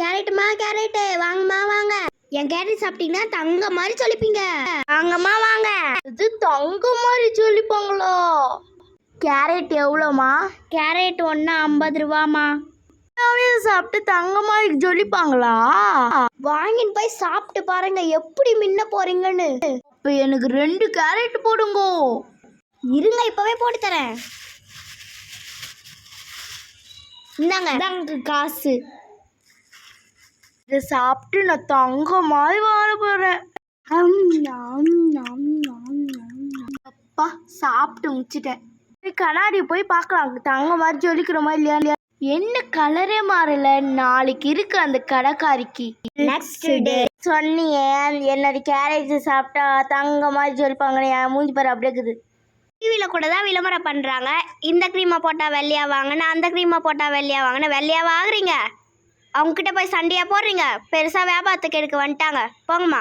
கேரட்டுமா carrot? வாங்கம்மா வாங்க. என் carrot சாப்பிட்டீங்கன்னா தங்க மாதிரி சொல்லிப்பீங்க வாங்கம்மா வாங்க. இது தங்க மாதிரி சொல்லிப்பாங்களோ கேரட் எவ்வளோமா கேரட் ஒன்று ஐம்பது ரூபாம்மா. சாப்பிட்டு தங்க மாதிரி சொல்லிப்பாங்களா வாங்கின்னு போய் சாப்பிட்டு பாருங்க எப்படி மின்ன போறீங்கன்னு. இப்போ எனக்கு ரெண்டு கேரட் போடுங்கோ. இருங்க இப்பவே போட்டு தரேன். இந்தாங்க. இந்தாங்க காசு. இதை சாப்பிட்டு நான் தங்க மாதிரி வாழ போகிறேன். அப்பா சாப்பிட்டு முடிச்சிட்டேன். கண்ணாடி போய் பார்க்கலாம். தங்க மாதிரி ஜொலிக்கிறோமா இல்லையா இல்லையா? என்ன கலரே மாறல. நாளைக்கு இருக்கு அந்த கடைக்காரிக்கு. Next day. சொன்னியே என்னது கேரட் சாப்பிட்டா தங்க மாதிரி ஜொலிப்பாங்க என் மூஞ்சி பாரு அப்படியே இருக்குது. டிவியில் கூட தான் விளம்பரம் பண்ணுறாங்க இந்த க்ரீமை போட்டால் வெள்ளையா வாங்கினா அந்த க்ரீமை போட்டால் வெள்ளையா வாங்கினா. வெள்ளையா வாங்குறீங்க? அவங்கக்கிட்ட போய் சண்டையாக போடுறீங்க? பெருசாக வியாபாரத்துக்கு எடுக்க வந்துட்டாங்க. போங்கம்மா.